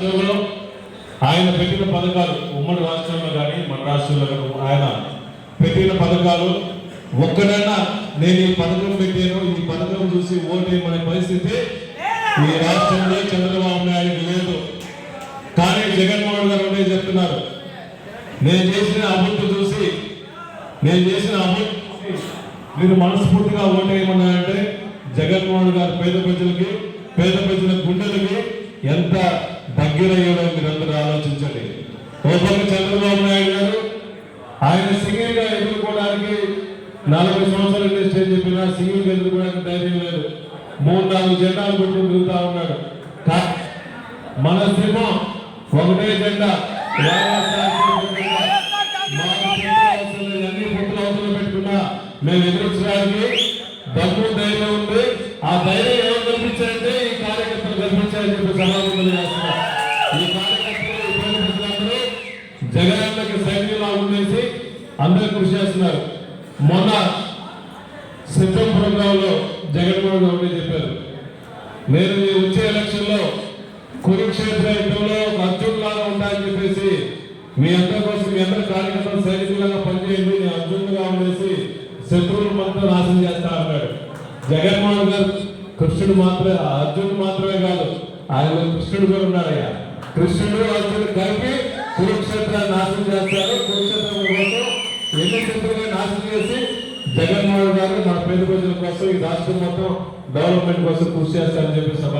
రాష్ట్రంలో ఆయన పెట్టిన పథకాలు ఉమ్మడి రాష్ట్రంలో కానీ మన రాష్ట్రంలో కానీ ఆయన పెట్టిన పథకాలు ఒక్కడైనా నేను ఈ పథకం పెట్టాను ఈ పథకం చూసి ఓటేయమనే పరిస్థితి ఈ రాష్ట్రంలో చంద్రబాబు నాయుడు లేదు. కానీ జగన్మోహన్ గారు ఉండే చెప్తున్నారు. నేను చేసిన అభివృద్ధి చూసి నేను చేసిన అభివృద్ధి మీరు మనస్ఫూర్తిగా ఓటేయమన్నారంటే జగన్మోహన్ గారు పేద ప్రజలకి పేద ప్రజల గుండెలకి ఎంత దగ్గరయ్యాడో మీరందరూ ఆలోచించండి. ఓ చంద్రబాబు నాయుడు గారు ఆయన సింగిల్గా ఎదుర్కోవడానికి నలభై సంవత్సరాలు ఇండస్ట్రీ చెప్పినా సింగిల్గా ఎదుర్కోవడానికి ధైర్యం లేదు. మూడు నాలుగు జెండాలు పెట్టుకుని తిరుగుతా ఉన్నాడు. మన సింహం ఒకటే జెండా. మేము ఎదుర్చడానికి డబ్బు ధైర్యం ఉంది ఆ ధైర్యం ఏమని కల్పించారంటే ఈ కార్యక్రమం కల్పించారని చెప్పి ఈ కార్యకర్తలు ఈ ప్రజలందరూ జగనన్నకి సైన్యంలా ఉండేసి అందరూ కృషి చేస్తున్నారు. మొన్న సిద్ధం ప్రోగ్రాంలో జగన్మోహన్ రెడ్డి చెప్పారు. నేను ఈ వచ్చే ఎలక్షన్లో కురుక్షేత్ర యుద్ధంలో ఒక అర్జున్ చెప్పేసి మీ అందరి కోసం మీ అందరి కార్యకర్తలు సైనికులుగా పనిచేయండి నేను అర్జునులుగా ఉండేసి శత్రువులు మొత్తం నాశనం చేస్తా అన్నాడు. జగన్మోహన్ గారు కృష్ణుడు మాత్రమే అర్జునుడు మాత్రమే కాదు ఆయన కృష్ణుడు కూడా ఉన్నాడయ్యా. కృష్ణుడు అర్జునుడు కలిపి కురుక్షేత్రాన్ని నాశనం చేస్తారు. కురుక్షేత్రం ఎన్ని శత్రువులను నాశనం చేసి జగన్మోహన్ గారు మన పేద ప్రజల కోసం ఈ రాష్ట్రం మొత్తం డెవలప్మెంట్ కోసం కృషి చేస్తారని చెప్పి సభ